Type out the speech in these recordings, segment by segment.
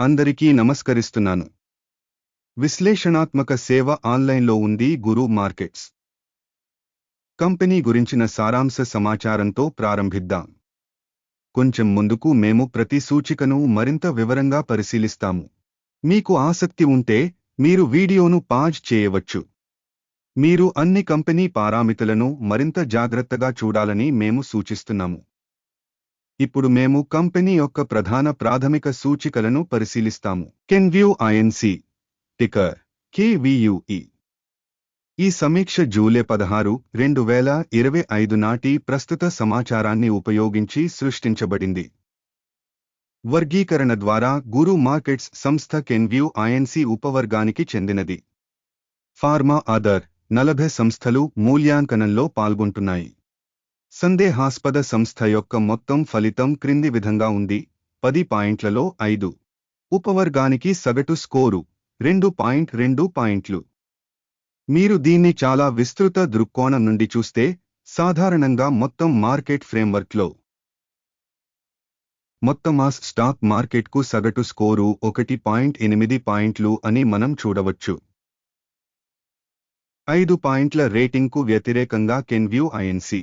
అందరికీ నమస్కరిస్తున్నాను. విశ్లేషణాత్మక సేవ ఆన్లైన్లో ఉంది గురు మార్కెట్స్. కంపెనీ గురించిన సారాంశ సమాచారంతో ప్రారంభిద్దాం. కొంచెం ముందుకు మేము ప్రతి సూచికను మరింత వివరంగా పరిశీలిస్తాము. మీకు ఆసక్తి ఉంటే మీరు వీడియోను పాజ్ చేయవచ్చు. మీరు అన్ని కంపెనీ పారామితులను మరింత జాగ్రత్తగా చూడాలని మేము సూచిస్తున్నాము. ఇప్పుడు మేము కంపెనీ యొక్క ప్రధాన ప్రాథమిక సూచికలను పరిశీలిస్తాము. కెన్వ్యూ ఐఎన్సి టికర్ కేవియుఈ ఈ సమీక్ష జూలై పదహారు రెండు వేల ఇరవై ఐదు నాటి ప్రస్తుత సమాచారాన్ని ఉపయోగించి సృష్టించబడింది. వర్గీకరణ ద్వారా గురు మార్కెట్స్ సంస్థ కెన్వ్యూ ఐఎన్సి ఉపవర్గానికి చెందినది. ఫార్మా అదర్ నలభై సంస్థలు మూల్యాంకనంలో పాల్గొంటున్నాయి. సందేహాస్పద సంస్థ యొక్క మొత్తం ఫలితం క్రింది విధంగా ఉంది. పది పాయింట్లలో ఐదు. ఉపవర్గానికి సగటు స్కోరు. రెండు పాయింట్ రెండు పాయింట్లు. మీరు దీన్ని చాలా విస్తృత దృక్కోణం నుండి చూస్తే సాధారణంగా మొత్తం మార్కెట్ ఫ్రేమ్వర్క్లో. మొత్తం ఆ స్టాక్ మార్కెట్కు సగటు స్కోరు ఒకటి పాయింట్ ఎనిమిది పాయింట్లు అని మనం చూడవచ్చు. ఐదు పాయింట్ల రేటింగ్కు వ్యతిరేకంగా కెన్వ్యూ ఐఎన్సి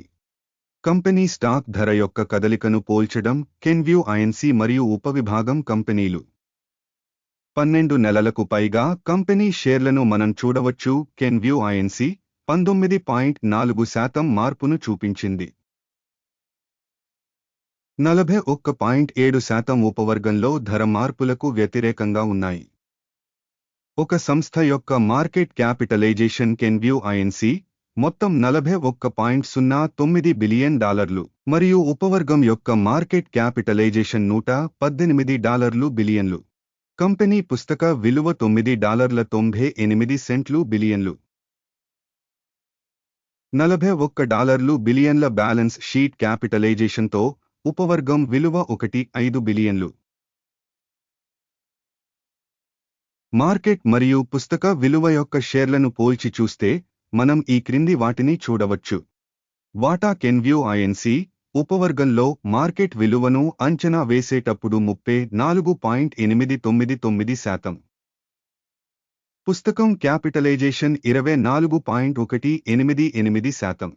కంపెనీ స్టాక్ ధర యొక్క కదలికను పోల్చడం కెన్వ్యూ ఐఎన్సీ మరియు ఉపవిభాగం కంపెనీలు. పన్నెండు నెలలకు పైగా కంపెనీ షేర్లను మనం చూడవచ్చు కెన్వ్యూ ఐఎన్సీ పంతొమ్మిది పాయింట్ నాలుగు శాతం మార్పును చూపించింది. నలభై ఒక్క పాయింట్ ఏడు శాతం ఉపవర్గంలో ధర మార్పులకు వ్యతిరేకంగా ఉన్నాయి. ఒక సంస్థ యొక్క మార్కెట్ క్యాపిటలైజేషన్ కెన్వ్యూ ఐఎన్సీ మొత్తం నలభై ఒక్క పాయింట్ సున్నా తొమ్మిది బిలియన్ డాలర్లు. మరియు ఉపవర్గం యొక్క మార్కెట్ క్యాపిటలైజేషన్ నూట పద్దెనిమిది డాలర్లు బిలియన్లు. కంపెనీ పుస్తక విలువ తొమ్మిది డాలర్ల తొంభై ఎనిమిది సెంట్లు బిలియన్లు. నలభై ఒక్క డాలర్లు బిలియన్ల బ్యాలెన్స్ షీట్ క్యాపిటలైజేషన్తో ఉపవర్గం విలువ ఒకటి ఐదు బిలియన్లు. మార్కెట్ మరియు పుస్తక విలువ యొక్క షేర్లను పోల్చి చూస్తే మనం ఈ క్రింది వాటిని చూడవచ్చు. వాటా కెన్వ్యూ ఐఎన్సి ఉపవర్గంలో మార్కెట్ విలువను అంచనా వేసేటప్పుడు ముప్పై నాలుగు పాయింట్ ఎనిమిది తొమ్మిది తొమ్మిది శాతం. పుస్తకం క్యాపిటలైజేషన్ ఇరవై నాలుగు పాయింట్ ఒకటి ఎనిమిది ఎనిమిది శాతం.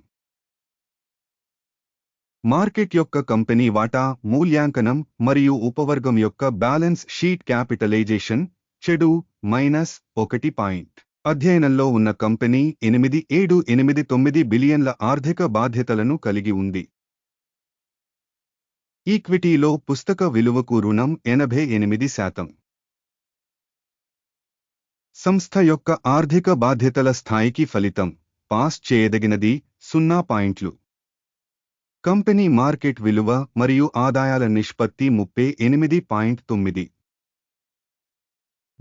మార్కెట్ యొక్క కంపెనీ వాటా మూల్యాంకనం మరియు ఉపవర్గం యొక్క బ్యాలెన్స్ షీట్ క్యాపిటలైజేషన్ చెడు మైనస్ ఒకటి పాయింట్. అధ్యయనంలో ఉన్న కంపెనీ ఎనిమిది ఏడు ఎనిమిది తొమ్మిది బిలియన్ల ఆర్థిక బాధ్యతలను కలిగి ఉంది. ఈక్విటీలో పుస్తక విలువకు రుణం ఎనభై ఎనిమిది శాతం. సంస్థ యొక్క ఆర్థిక బాధ్యతల స్థాయికి ఫలితం పాస్ చేయదగినది సున్నా పాయింట్లు. కంపెనీ మార్కెట్ విలువ మరియు ఆదాయాల నిష్పత్తి ముప్పై ఎనిమిది పాయింట్ తొమ్మిది.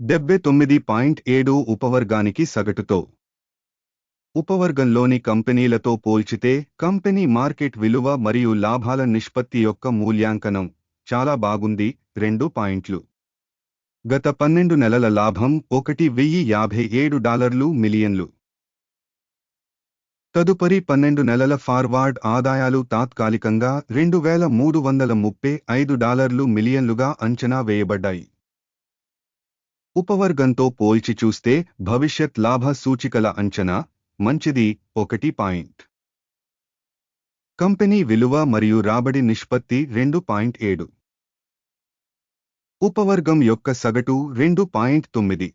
డెబ్బై తొమ్మిది పాయింట్ ఏడు ఉపవర్గానికి సగటుతో. ఉపవర్గంలోని కంపెనీలతో పోల్చితే కంపెనీ మార్కెట్ విలువ మరియు లాభాల నిష్పత్తి యొక్క మూల్యాంకనం చాలా బాగుంది రెండు పాయింట్లు. గత పన్నెండు నెలల లాభం ఒకటి వెయ్యి యాభై ఏడు డాలర్లు మిలియన్లు. తదుపరి పన్నెండు నెలల ఫార్వార్డ్ ఆదాయాలు తాత్కాలికంగా రెండు వేల మూడు వందల ముప్పై ఐదు డాలర్లు మిలియన్లుగా అంచనా వేయబడ్డాయి. ఉపవర్గంతో పోల్చి చూస్తే భవిష్యత్ లాభ సూచికల అంచనా మంచిది ఒకటి పాయింట్. కంపెనీ విలువ మరియు రాబడి నిష్పత్తి రెండు పాయింట్ ఏడు. ఉపవర్గం యొక్క సగటు రెండు పాయింట్ తొమ్మిది.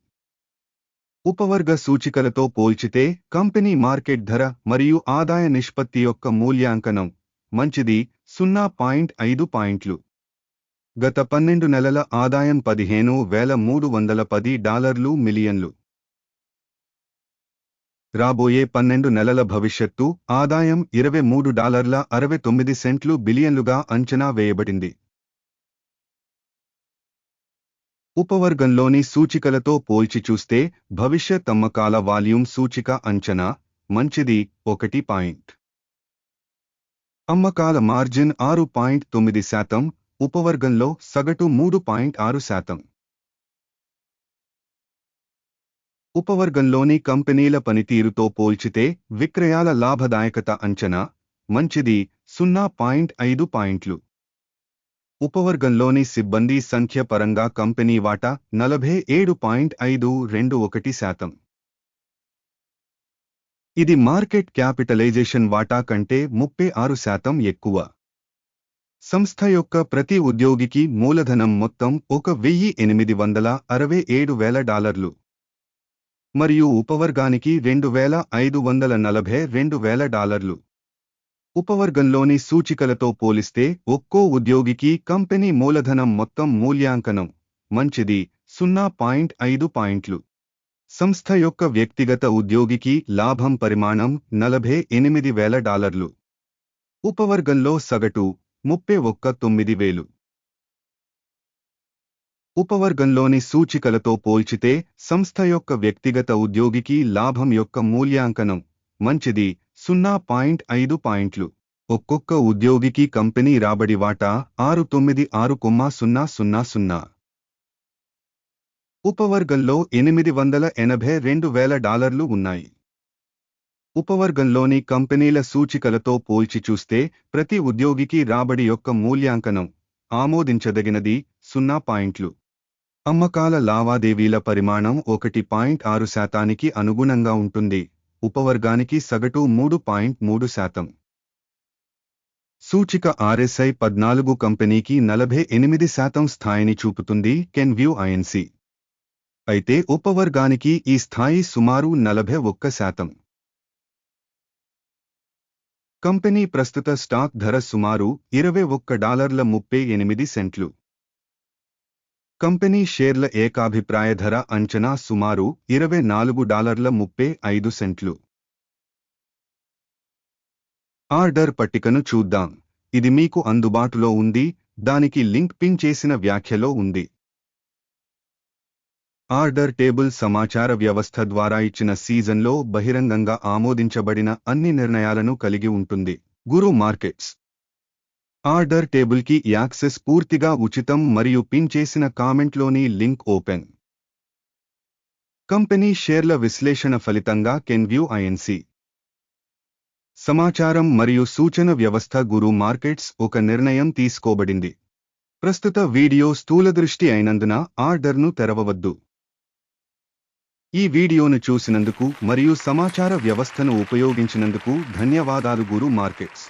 ఉపవర్గ సూచికలతో పోల్చితే కంపెనీ మార్కెట్ ధర మరియు ఆదాయ నిష్పత్తి యొక్క మూల్యాంకనం మంచిది సున్నా పాయింట్ ఐదు పాయింట్లు. గత పన్నెండు నెలల ఆదాయం పదిహేను వేల మూడు వందల పది డాలర్లు మిలియన్లు. రాబోయే పన్నెండు నెలల భవిష్యత్తు ఆదాయం ఇరవై మూడు డాలర్ల అరవై తొమ్మిది సెంట్లు బిలియన్లుగా అంచనా వేయబడింది. ఉపవర్గంలోని సూచికలతో పోల్చి చూస్తే భవిష్యత్ అమ్మకాల వాల్యూమ్ సూచిక అంచనా మంచిది ఒకటి పాయింట్. అమ్మకాల మార్జిన్ ఆరు పాయింట్ తొమ్మిది శాతం ఉపవర్గంలో సగటు మూడు పాయింట్ ఆరు శాతం. ఉపవర్గంలోని కంపెనీల పనితీరుతో పోల్చితే విక్రయాల లాభదాయకత అంచనా మంచిది సున్నా పాయింట్ ఐదు పాయింట్లు. ఉపవర్గంలోని సిబ్బంది సంఖ్య పరంగా కంపెనీ వాటా నలభై ఏడు పాయింట్ ఐదు రెండు ఒకటి శాతం. ఇది మార్కెట్ క్యాపిటలైజేషన్ వాటా కంటే ముప్పై ఆరు శాతం ఎక్కువ. సంస్థ యొక్క ప్రతి ఉద్యోగికి మూలధనం మొత్తం ఒక వెయ్యి ఎనిమిది వందల అరవై ఏడు వేల డాలర్లు. మరియు ఉపవర్గానికి రెండు వేల ఐదు వందల నలభై రెండు వేల డాలర్లు. ఉపవర్గంలోని సూచికలతో పోలిస్తే ఒక్కో ఉద్యోగికి కంపెనీ మూలధనం మొత్తం మూల్యాంకనం మంచిది సున్నా పాయింట్ ఐదు పాయింట్లు. సంస్థ యొక్క వ్యక్తిగత ఉద్యోగికి లాభం పరిమాణం నలభై ఎనిమిది వేల డాలర్లు. ఉపవర్గంలో సగటు ముప్పై ఒక్క తొమ్మిది వేలు. ఉపవర్గంలోని సూచికలతో పోల్చితే సంస్థ యొక్క వ్యక్తిగత ఉద్యోగికి లాభం యొక్క మూల్యాంకనం మంచిది సున్నా పాయింట్ ఐదు పాయింట్లు. ఒక్కొక్క ఉద్యోగికి కంపెనీ రాబడి వాటా ఆరు తొమ్మిది ఆరు కొమ్మా సున్నా సున్నా సున్నా. ఉపవర్గంలో ఎనిమిది వందల ఎనభై రెండు వేల డాలర్లు ఉన్నాయి. ఉపవర్గంలోని కంపెనీల సూచికలతో పోల్చి చూస్తే ప్రతి ఉద్యోగికి రాబడి యొక్క మూల్యాంకనం ఆమోదించదగినది సున్నా పాయింట్లు. అమ్మకాల లావాదేవీల పరిమాణం ఒకటి పాయింట్ ఆరు శాతానికి అనుగుణంగా ఉంటుంది. ఉపవర్గానికి సగటు మూడు పాయింట్ మూడు శాతం. సూచిక ఆర్ఎస్ఐ పద్నాలుగు కంపెనీకి నలభై ఎనిమిది శాతం స్థాయిని చూపుతుంది కెన్ వ్యూ ఐఎన్సీ అయితే ఉపవర్గానికి ఈ స్థాయి సుమారు నలభై ఒక్క శాతం. కంపెనీ ప్రస్తుత స్టాక్ ధర సుమారు ఇరవై ఒక్క డాలర్ల ముప్పై ఎనిమిది సెంట్లు. కంపెనీ షేర్ల ఏకాభిప్రాయ ధర అంచనా సుమారు ఇరవై నాలుగు డాలర్ల ముప్పై ఐదు సెంట్లు. ఆర్డర్ పట్టికను చూద్దాం. ఇది మీకు అందుబాటులో ఉంది దానికి లింక్ పిన్ చేసిన వ్యాఖ్యలో ఉంది. ఆర్డర్ టేబుల్ సమాచార వ్యవస్థ ద్వారా ఇచ్చిన సీజన్లో బహిరంగంగా ఆమోదించబడిన అన్ని నిర్ణయాలను కలిగి ఉంటుంది. గురు మార్కెట్స్. ఆర్డర్ టేబుల్కి యాక్సెస్ పూర్తిగా ఉచితం మరియు పిన్ చేసిన కామెంట్లోని లింక్ ఓపెన్. కంపెనీ షేర్ల విశ్లేషణ ఫలితంగా కెన్వ్యూ ఐఎన్సి. సమాచారం మరియు సూచన వ్యవస్థ గురు మార్కెట్స్ ఒక నిర్ణయం తీసుకోబడింది. ప్రస్తుత వీడియో స్థూలదృష్టి అయినందున ఆర్డర్ను తెరవవద్దు. ఈ వీడియోను చూసినందుకు మరియు సమాచార వ్యవస్థను ఉపయోగించినందుకు ధన్యవాదాలు గురు మార్కెట్స్.